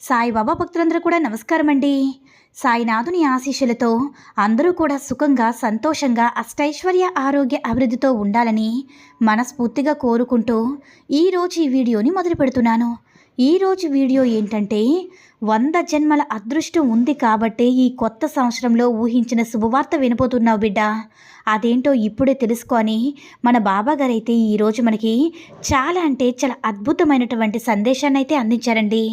సాయిబాబా భక్తులందరూ కూడా నమస్కారం అండి సాయినాథుని ఆశీస్సులతో అందరూ కూడా సుఖంగా సంతోషంగా అష్టైశ్వర్య ఆరోగ్య అభివృద్ధితో ఉండాలని మనస్ఫూర్తిగా కోరుకుంటూ ఈరోజు ఈ వీడియోని మొదలు పెడుతున్నాను. ఈరోజు వీడియో ఏంటంటే వంద జన్మల అదృష్టం ఉంది కాబట్టే ఈ కొత్త సంవత్సరంలో ఊహించిన శుభవార్త వినిపోతున్నావు బిడ్డ. అదేంటో ఇప్పుడే తెలుసుకొని మన బాబాగారు అయితే ఈరోజు మనకి చాలా అంటే చాలా అద్భుతమైనటువంటి సందేశాన్ని అయితే అందించారండి.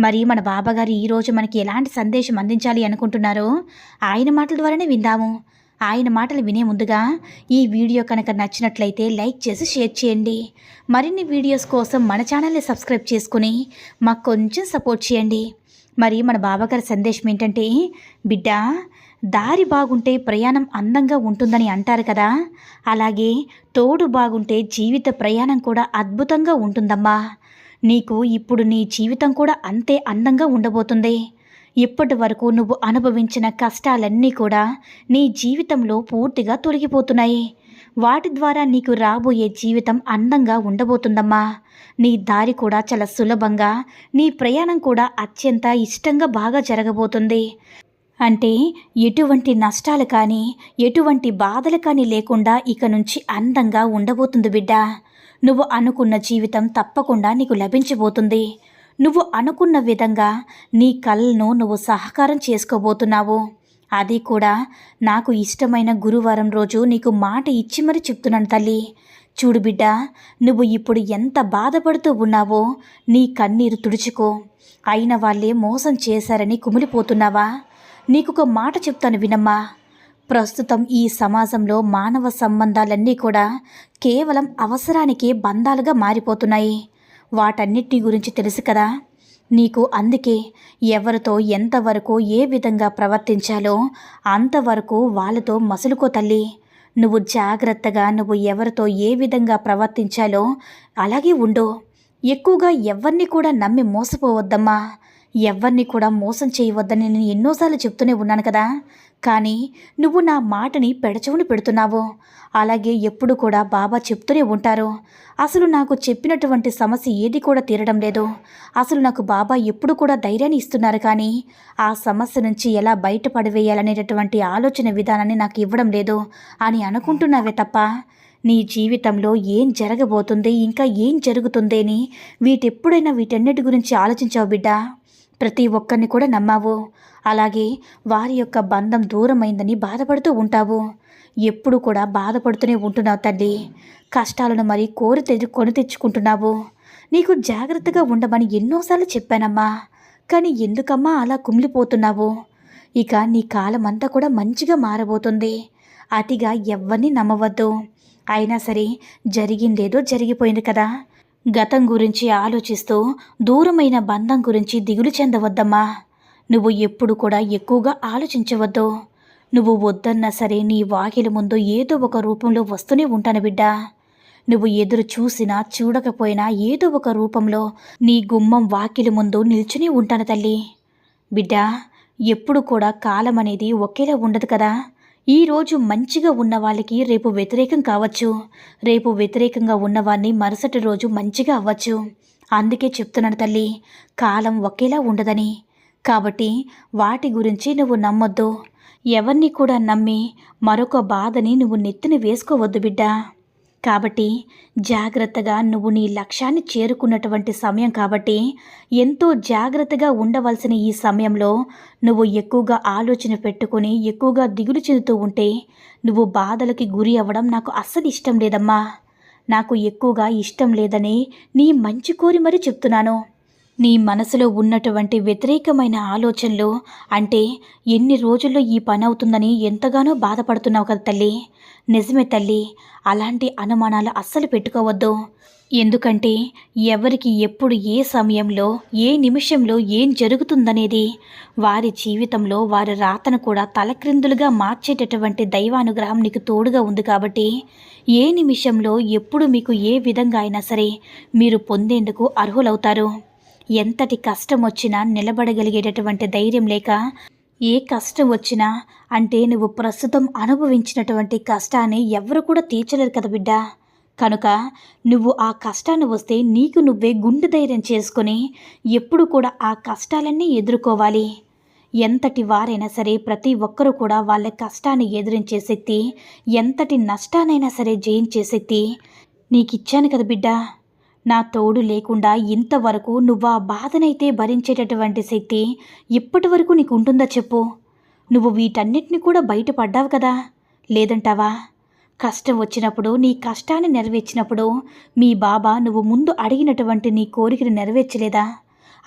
మరి మన బాబాగారు ఈరోజు మనకి ఎలాంటి సందేశం అందించాలి అనుకుంటున్నారో ఆయన మాటల ద్వారానే విందాము. ఆయన మాటలు వినే ముందుగా ఈ వీడియో కనుక నచ్చినట్లయితే లైక్ చేసి షేర్ చేయండి. మరిన్ని వీడియోస్ కోసం మన ఛానల్ని సబ్స్క్రైబ్ చేసుకుని మాకు కొంచెం సపోర్ట్ చేయండి. మరి మన బాబాగారి సందేశం ఏంటంటే బిడ్డ దారి బాగుంటే ప్రయాణం అందంగా ఉంటుందని అంటారు కదా. అలాగే తోడు బాగుంటే జీవిత ప్రయాణం కూడా అద్భుతంగా ఉంటుందమ్మా. నీకు ఇప్పుడు నీ జీవితం కూడా అంతే అందంగా ఉండబోతుంది. ఇప్పటి వరకు నువ్వు అనుభవించిన కష్టాలన్నీ కూడా నీ జీవితంలో పూర్తిగా తొలగిపోతున్నాయి. వాటి ద్వారా నీకు రాబోయే జీవితం అందంగా ఉండబోతుందమ్మా. నీ దారి కూడా చాలా సులభంగా నీ ప్రయాణం కూడా అత్యంత ఇష్టంగా బాగా జరగబోతుంది. అంటే ఎటువంటి నష్టాలు కానీ ఎటువంటి బాధలు కానీ లేకుండా ఇక నుంచి అందంగా ఉండబోతుంది బిడ్డ. నువ్వు అనుకున్న జీవితం తప్పకుండా నీకు లభించబోతుంది. నువ్వు అనుకున్న విధంగా నీ కళ్ళను నువ్వు సహకారం చేసుకోబోతున్నావు. అది కూడా నాకు ఇష్టమైన గురువారం రోజు నీకు మాట ఇచ్చి మరి చెప్తున్నాను తల్లి. చూడు బిడ్డ నువ్వు ఇప్పుడు ఎంత బాధపడుతూ ఉన్నావో నీ కన్నీరు తుడుచుకో. అయిన వాళ్ళే మోసం చేశారని కుమిలిపోతున్నావా? నీకొక మాట చెప్తాను వినమ్మా. ప్రస్తుతం ఈ సమాజంలో మానవ సంబంధాలన్నీ కూడా కేవలం అవసరానికి బంధాలుగా మారిపోతున్నాయి. వాటన్నిటి గురించి తెలుసు కదా? నీకు అందుకే ఎవరితో ఎంతవరకు ఏ విధంగా ప్రవర్తించాలో అంతవరకు వాళ్ళతో మసులుకో తల్లి. నువ్వు జాగ్రత్తగా నువ్వు ఎవరితో ఏ విధంగా ప్రవర్తించాలో అలాగే ఉండు. ఎక్కువగా ఎవరిని కూడా నమ్మి మోసపోవద్దమ్మా. ఎవరిని కూడా మోసం చేయవద్దని నేను ఎన్నోసార్లు చెప్తూనే ఉన్నాను కదా. కానీ నువ్వు నా మాటని పెడచవుని పెడుతున్నావు. అలాగే ఎప్పుడు కూడా బాబా చెప్తూనే ఉంటారు. అసలు నాకు చెప్పినటువంటి సమస్య ఏది కూడా తీరడం లేదు. అసలు నాకు బాబా ఎప్పుడు కూడా ధైర్యాన్ని ఇస్తున్నారు కానీ ఆ సమస్య నుంచి ఎలా బయటపడివేయాలనేటటువంటి ఆలోచన విధానాన్ని నాకు ఇవ్వడం లేదు అని అనుకుంటున్నావే తప్ప. నీ జీవితంలో ఏం జరగబోతుంది ఇంకా ఏం జరుగుతుందేని వీటెప్పుడైనా వీటన్నిటి గురించి ఆలోచించావు బిడ్డా? ప్రతి ఒక్కరిని కూడా నమ్మావు. అలాగే వారి యొక్క బంధం దూరమైందని బాధపడుతూ ఉంటావు. ఎప్పుడు కూడా బాధపడుతూనే ఉంటున్నావు తల్లి. కష్టాలను మరి కోరి తెచ్చు కొని తెచ్చుకుంటున్నావు. నీకు జాగ్రత్తగా ఉండమని ఎన్నోసార్లు చెప్పానమ్మా. కానీ ఎందుకమ్మా అలా కుమిలిపోతున్నావు? ఇక నీ కాలం అంతా కూడా మంచిగా మారబోతుంది. అతిగా ఎవరిని నమ్మవద్దు. అయినా సరే జరిగిందేదో జరిగిపోయింది కదా. గతం గురించి ఆలోచిస్తూ దూరమైన బంధం గురించి దిగులు చెందవద్దమ్మా. నువ్వు ఎప్పుడు కూడా ఎక్కువగా ఆలోచించవద్దు. నువ్వు వద్దన్నా సరే నీ వాకిలి ముందు ఏదో ఒక రూపంలో వస్తూనే ఉంటాను బిడ్డ. నువ్వు ఎదురు చూసినా చూడకపోయినా ఏదో ఒక రూపంలో నీ గుమ్మం వాకిలి ముందు నిల్చుని ఉంటాను తల్లి. బిడ్డ ఎప్పుడు కూడా కాలం అనేది ఒకేలా ఉండదు కదా. ఈరోజు మంచిగా ఉన్న వాళ్ళకి రేపు వ్యతిరేకం కావచ్చు. రేపు వ్యతిరేకంగా ఉన్నవాన్ని మరుసటి రోజు మంచిగా అవ్వచ్చు. అందుకే చెప్తున్నాను తల్లి కాలం ఒకేలా ఉండదని. కాబట్టి వాటి గురించి నువ్వు నమ్మొద్దు. ఎవరిని కూడా నమ్మి మరొక బాధని నువ్వు నెత్తిన వేసుకోవద్దు బిడ్డా. కాబట్టి జాగ్రత్తగా నువ్వు నీ లక్ష్యాన్ని చేరుకున్నటువంటి సమయం కాబట్టి ఎంతో జాగ్రత్తగా ఉండవలసిన ఈ సమయంలో నువ్వు ఎక్కువగా ఆలోచన పెట్టుకొని ఎక్కువగా దిగులు చెందుతూ ఉంటే నువ్వు బాధలకి గురి అవ్వడం నాకు అస్సలు ఇష్టం లేదమ్మా. నాకు ఎక్కువగా ఇష్టం లేదని నీ మంచి కోరి మరీ చెప్తున్నాను. నీ మనసులో ఉన్నటువంటి వ్యతిరేకమైన ఆలోచనలు అంటే ఎన్ని రోజుల్లో ఈ పని అవుతుందని ఎంతగానో బాధపడుతున్నావు కదా తల్లి. నిజమే తల్లి అలాంటి అనుమానాలు అస్సలు పెట్టుకోవద్దు. ఎందుకంటే ఎవరికి ఎప్పుడు ఏ సమయంలో ఏ నిమిషంలో ఏం జరుగుతుందనేది వారి జీవితంలో వారి రాతను కూడా తలక్రిందులుగా మార్చేటటువంటి దైవానుగ్రహం నీకు తోడుగా ఉంది కాబట్టి ఏ నిమిషంలో ఎప్పుడు మీకు ఏ విధంగా అయినా సరే మీరు పొందేందుకు అర్హులవుతారు. ఎంతటి కష్టం వచ్చినా నిలబడగలిగేటటువంటి ధైర్యం లేక ఏ కష్టం వచ్చినా అంటే నువ్వు ప్రస్తుతం అనుభవించినటువంటి కష్టాన్ని ఎవరు కూడా తీర్చలేరు కదా బిడ్డ. కనుక నువ్వు ఆ కష్టాన్ని వస్తే నీకు నువ్వే గుండె ధైర్యం చేసుకొని ఎప్పుడు కూడా ఆ కష్టాలన్నీ ఎదుర్కోవాలి. ఎంతటి వారైనా సరే ప్రతి ఒక్కరూ కూడా వాళ్ళ కష్టాన్ని ఎదిరించే శక్తి ఎంతటి నష్టానైనా సరే జయించే శక్తి నీకిచ్చాను కదా బిడ్డ. నా తోడు లేకుండా ఇంతవరకు నువ్వు ఆ బాధనైతే భరించేటటువంటి శక్తి ఇప్పటి వరకు నీకు ఉంటుందా చెప్పు? నువ్వు వీటన్నిటిని కూడా బయటపడ్డావు కదా? లేదంటావా? కష్టం వచ్చినప్పుడు నీ కష్టాన్ని నెరవేర్చినప్పుడు మీ బాబా నువ్వు ముందు అడిగినటువంటి నీ కోరికను నెరవేర్చలేదా?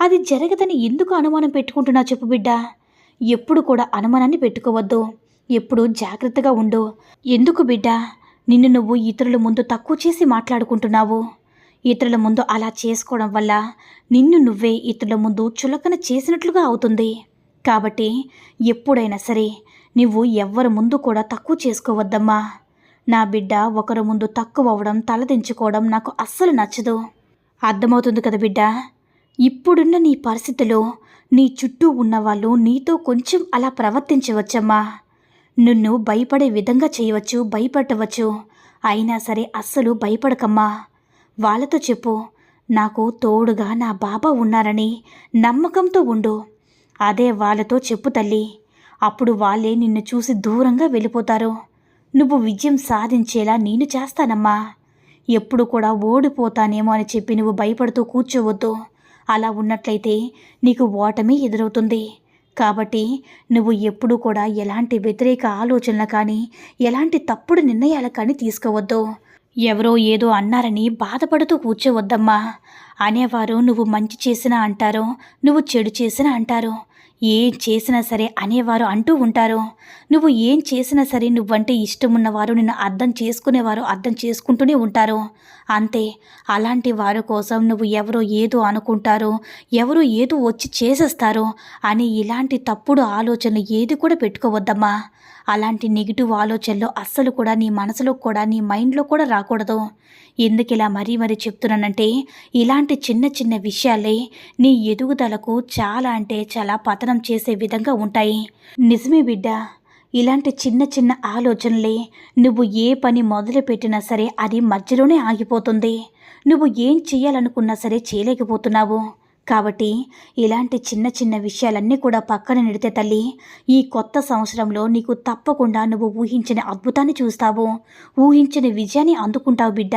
అది జరగదని ఎందుకు అనుమానం పెట్టుకుంటున్నా చెప్పు బిడ్డ. ఎప్పుడు కూడా అనుమానాన్ని పెట్టుకోవద్దు. ఎప్పుడు జాగ్రత్తగా ఉండు. ఎందుకు బిడ్డ? నిన్ను నువ్వు ఇతరుల ముందు తక్కువ చేసి మాట్లాడుకుంటున్నావు. ఇతరుల ముందు అలా చేసుకోవడం వల్ల నిన్ను నువ్వే ఇతరుల ముందు చులకన చేసినట్లుగా అవుతుంది. కాబట్టి ఎప్పుడైనా సరే నువ్వు ఎవ్వరి ముందు కూడా తక్కువ చేసుకోవద్దమ్మా. నా బిడ్డ ఒకరి ముందు తక్కువ అవ్వడం తలదించుకోవడం నాకు అస్సలు నచ్చదు. అర్థమవుతుంది కదా బిడ్డ? ఇప్పుడున్న నీ పరిస్థితిలో నీ చుట్టూ ఉన్నవాళ్ళు నీతో కొంచెం అలా ప్రవర్తించవచ్చమ్మా. నిన్ను భయపడే విధంగా చేయవచ్చు భయపడవచ్చు. అయినా సరే అస్సలు భయపడకమ్మా. వాళ్ళతో చెప్పు. నాకు తోడుగా నా బాబా ఉన్నారని నమ్మకంతో ఉండు. అదే వాళ్ళతో చెప్పు తల్లి. అప్పుడు వాళ్ళే నిన్ను చూసి దూరంగా వెళ్ళిపోతారు. నువ్వు విజయం సాధించేలా నేను చేస్తానమ్మా. ఎప్పుడు కూడా ఓడిపోతానేమో అని చెప్పి నువ్వు భయపడుతూ కూర్చోవద్దు. అలా ఉన్నట్లయితే నీకు ఓటమి ఎదురవుతుంది. కాబట్టి నువ్వు ఎప్పుడు కూడా ఎలాంటి వ్యతిరేక ఆలోచనలు కానీ ఎలాంటి తప్పుడు నిర్ణయాలు కానీ తీసుకోవద్దు. ఎవరో ఏదో అన్నారని బాధపడుతూ కూర్చోవద్దమ్మా. అనేవారు నువ్వు మంచి చేసినా అంటారు నువ్వు చెడు చేసినా అంటారు ఏం చేసినా సరే అనేవారు అంటూ ఉంటారు. నువ్వు ఏం చేసినా సరే నువ్వంటే ఇష్టం ఉన్నవారు నిన్ను అర్థం చేసుకునేవారు అర్థం చేసుకుంటూనే ఉంటారు. అంతే అలాంటి వారి కోసం నువ్వు ఎవరో ఏదో అనుకుంటారు ఎవరు ఏదో వచ్చి చేసేస్తారు అని ఇలాంటి తప్పుడు ఆలోచనలు ఏది కూడా పెట్టుకోవద్దమ్మా. అలాంటి నెగిటివ్ ఆలోచనలు అస్సలు కూడా నీ మనసులో కూడా నీ మైండ్లో కూడా రాకూడదు. ఎందుకు ఇలా మరీ మరీ చెప్తున్నానంటే ఇలాంటి చిన్న చిన్న విషయాలే నీ ఎదుగుదలకు చాలా అంటే చాలా పతనం చేసే విధంగా ఉంటాయి. నిజమే బిడ్డ ఇలాంటి చిన్న చిన్న ఆలోచనలే నువ్వు ఏ పని మొదలుపెట్టినా సరే అది మధ్యలోనే ఆగిపోతుంది. నువ్వు ఏం చేయాలనుకున్నా సరే చేయలేకపోతున్నావు. కాబట్టి ఇలాంటి చిన్న చిన్న విషయాలన్నీ కూడా పక్కన నెడితే తల్లి ఈ కొత్త సంవత్సరంలో నీకు తప్పకుండా నువ్వు ఊహించిన అద్భుతాన్ని చూస్తావు. ఊహించిన విజయాన్ని అందుకుంటావు బిడ్డ.